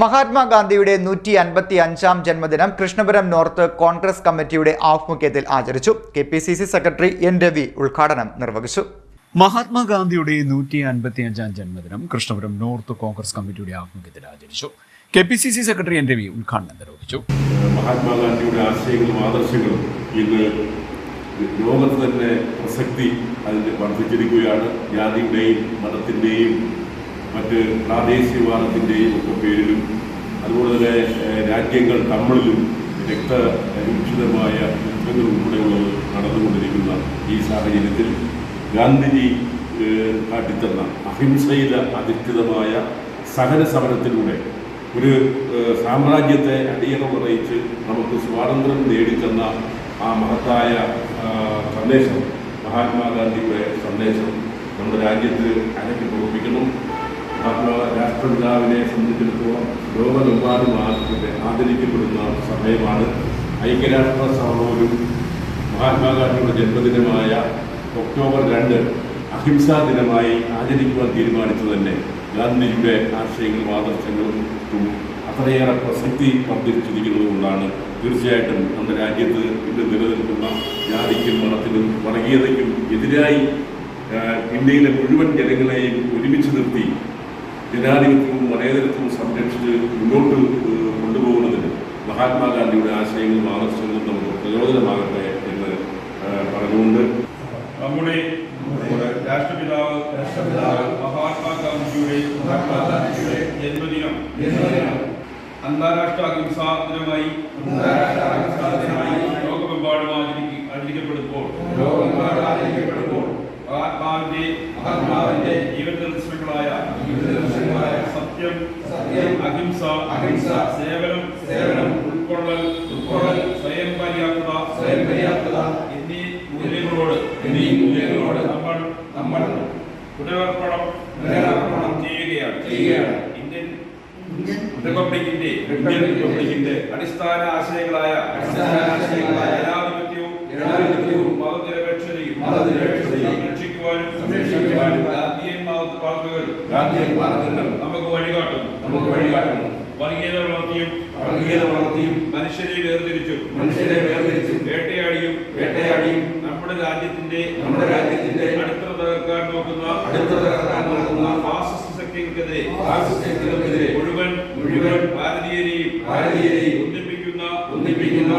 മഹാത്മാഗാന്ധിയുടെ നൂറ്റി അൻപത്തി അഞ്ചാം ജന്മദിനം കൃഷ്ണപുരം നോർത്ത് കോൺഗ്രസ് കമ്മിറ്റിയുടെ ആഭിമുഖ്യത്തിൽ ആചരിച്ചു. K P C C secretary N Ravi ഉദ്ഘാടനം നിർവഹിച്ചു. മഹാത്മാഗാന്ധിയുടെ നൂറ്റി അൻപത്തി അഞ്ചാം ജന്മദിനം കൃഷ്ണപുരം നോർത്ത് കോൺഗ്രസ് കമ്മിറ്റിയുടെ ആഭിമുഖ്യത്തിൽ ആചരിച്ചു. K P C C secretary N Ravi ഉദ്ഘാടനം നിർവഹിച്ചു. മഹാത്മാഗാന്ധിയുടെ ആശയങ്ങളും ആദർശങ്ങളും ഇന്ന് ലോകത്ത് തന്നെ പ്രസക്തി അതിന് വർദ്ധിച്ചിരിക്കുകയാണ്. ജാതിയുടെയും മതത്തിന്റെയും മറ്റ് പ്രാദേശികവാദത്തിന്റെയും ഒക്കെ പേരിലും അതുപോലെ തന്നെ രാജ്യങ്ങൾ തമ്മിലും രക്തരൂക്ഷിതമായ യുദ്ധങ്ങൾ ഉൾപ്പെടെയുള്ളത് നടന്നുകൊണ്ടിരിക്കുന്ന ഈ സാഹചര്യത്തിൽ ഗാന്ധിജി കാട്ടിത്തന്ന അഹിംസയിൽ അധിഷ്ഠിതമായ സഹന സമരത്തിലൂടെ ഒരു സാമ്രാജ്യത്തെ സാമ്രാജ്യത്തെ അടിയറമറിയിച്ച് നമുക്ക് സ്വാതന്ത്ര്യം നേടിത്തന്ന ആ മഹത്തായ സന്ദേശം മഹാത്മാഗാന്ധിയുടെ സന്ദേശം നമ്മുടെ രാജ്യത്ത് അനക്കി രാഷ്ട്രപിതാവിനെ സംബന്ധിച്ചിടത്തോളം ലോകമെമ്പാടും ആദരിക്കപ്പെടുന്ന സമയമാണ്. ഐക്യരാഷ്ട്ര സഭ പോലും മഹാത്മാഗാന്ധിയുടെ ജന്മദിനമായ ഒക്ടോബർ രണ്ട് അഹിംസാ ദിനമായി ആചരിക്കുവാൻ തീരുമാനിച്ചു തന്നെ ഗാന്ധിജിയുടെ ആശയങ്ങളും ആദർശങ്ങളും അത്രയേറെ പ്രസക്തി വർദ്ധിച്ചിരിക്കുന്നത് കൊണ്ടാണ്. തീർച്ചയായിട്ടും നമ്മുടെ രാജ്യത്ത് ഇന്ന് നിലനിൽക്കുന്ന ജാതിക്കും മതത്തിനും വർഗീയതയ്ക്കും എതിരായി ഇന്ത്യയിലെ മുഴുവൻ ജനങ്ങളെയും ഒരുമിച്ച് നിർത്തി ജനാധിപത്യവും മതേതരത്വവും സംരക്ഷിച്ച് മുന്നോട്ട് കൊണ്ടുപോകുന്നതിന് മഹാത്മാഗാന്ധിയുടെ ആശയങ്ങളും ആദർശങ്ങളും നമുക്ക് പ്രയോജനമാകട്ടെ എന്ന് പറഞ്ഞുകൊണ്ട് നമ്മുടെ രാഷ്ട്രപിതാവ് രാഷ്ട്രപിതാവ് മഹാത്മാഗാന്ധിയുടെ മഹാത്മാഗാന്ധിയുടെ ജന്മദിനം. അന്താരാഷ്ട്ര അഹിംസാ ദിനമായി ലോകമെമ്പാടും ആചരിക്ക ആചരിക്കപ്പെടുമ്പോൾ മഹാത്മാവിന്റെ മഹാത്മാവിന്റെ ജീവിതത്തിൽ സത്യം സത്യം അഹിംസ അഹിംസ സേവനം സേവനം ഉൾക്കൊള്ളൽ ഉൾക്കൊള്ളൽ സ്വയം പര്യാപ്തത സ്വയം പര്യാപ്തത എന്നീ മൂല്യങ്ങളോട് എന്നീ മൂല്യങ്ങളോട് നമ്മൾ നമ്മൾ പുനരർപ്പണം പുനരർപ്പണം ചെയ്യുകയാണ്. ചെയ്യുകയാണ്. ഇന്ത്യൻ റിപ്പബ്ലിക്കിന്റെ ഇന്ത്യൻ റിപ്പബ്ലിക്കിന്റെ അടിസ്ഥാന ആശയങ്ങളായ അടിസ്ഥാന ആശയങ്ങളായ ജനാധിപത്യവും ജനാധിപത്യവും മതനിരപേക്ഷതയും മതനിരപേക്ഷതയും സംരക്ഷിക്കുവാനും സംരക്ഷിക്കുവാനും ഗാന്ധിയൻ വാക്കുകൾ ഗാന്ധിയൻ നമുക്ക് വഴികാട്ടുന്നു വളർത്തിയും വർഗീയത വളർത്തിയും മനുഷ്യരെ വേർതിരിച്ചു മനുഷ്യരെ വേർതിരിച്ചു വേട്ടയാടിയും വേട്ടയാടിയും നമ്മുടെ രാജ്യത്തിന്റെ നമ്മുടെ രാജ്യത്തിന്റെ അടുത്ത തകർക്കാൻ നോക്കുന്ന അടുത്ത തകർക്കാൻ നോക്കുന്ന ഫാസിസ്റ്റ് ശക്തികൾക്കെതിരെ ഫാസിസ്റ്റ് ശക്തികൾക്കെതിരെ മുഴുവൻ മുഴുവൻ ഭാരതീയരെയും ഭാരതീയരെയും ഒന്നിപ്പിക്കുന്ന ഒന്നിപ്പിക്കുന്ന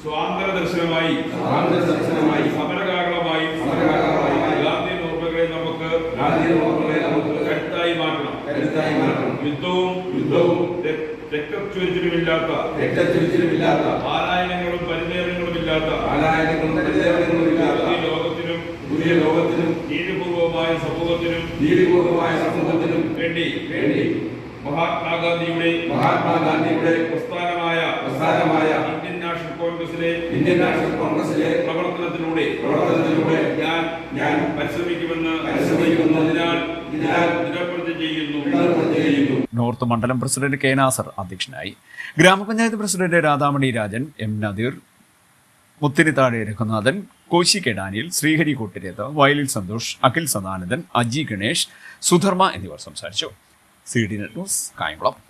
സ്വാതന്ത്ര്യ ദർശനമായി സ്വാതന്ത്ര്യ ദർശനമായി സമരകാകളമായി സമരകാകളമായി ഗാന്ധി ഓർമ്മകളെ നമുക്ക് ഗാന്ധി ഓർമ്മകളെ നമുക്ക് കരുത്തായി മാറ്റണം. കരുത്തായി മാറ്റണം. യുദ്ധവും യുദ്ധവും രക്തച്ചൊരിച്ചിലുമില്ലാത്ത രക്തച്ചൊരിച്ചിലുമില്ലാത്ത പാലായനങ്ങളും പരിദേവനങ്ങളും ഇല്ലാത്ത പാലായനങ്ങളും പരിദേവനങ്ങളും ഇല്ലാത്ത ഈ ലോകത്തിനും പുതിയ ലോകത്തിനും നീതിപൂർവമായ സമൂഹത്തിനും നീതിപൂർവമായ സമൂഹത്തിനും വേണ്ടി വേണ്ടി മഹാത്മാഗാന്ധിയുടെ മഹാത്മാഗാന്ധിയുടെ പ്രസ്ഥാനമായ പ്രസ്ഥാനമായ ഇന്ത്യൻ നാഷണൽ കോൺഗ്രസിലെ ഇന്ത്യൻ നാഷണൽ കോൺഗ്രസിലെ പ്രവർത്തനത്തിലൂടെ പ്രവർത്തനത്തിലൂടെ ഞാൻ നോർത്ത് മണ്ഡലം പ്രസിഡന്റ് കെ നാസർ അധ്യക്ഷനായി. ഗ്രാമപഞ്ചായത്ത് പ്രസിഡന്റ് രാധാമണി രാജൻ എം നദീർ മുത്തിരിത്താഴെ രഘുനാഥൻ കോശി കെടാനിയിൽ ശ്രീഹരി കൂട്ടിരേത്ത് വയലിൽ സന്തോഷ് അഖിൽ സദാനന്ദൻ അജി ഗണേഷ് സുധർമ്മ എന്നിവർ സംസാരിച്ചു. C D net news Kayamkulam.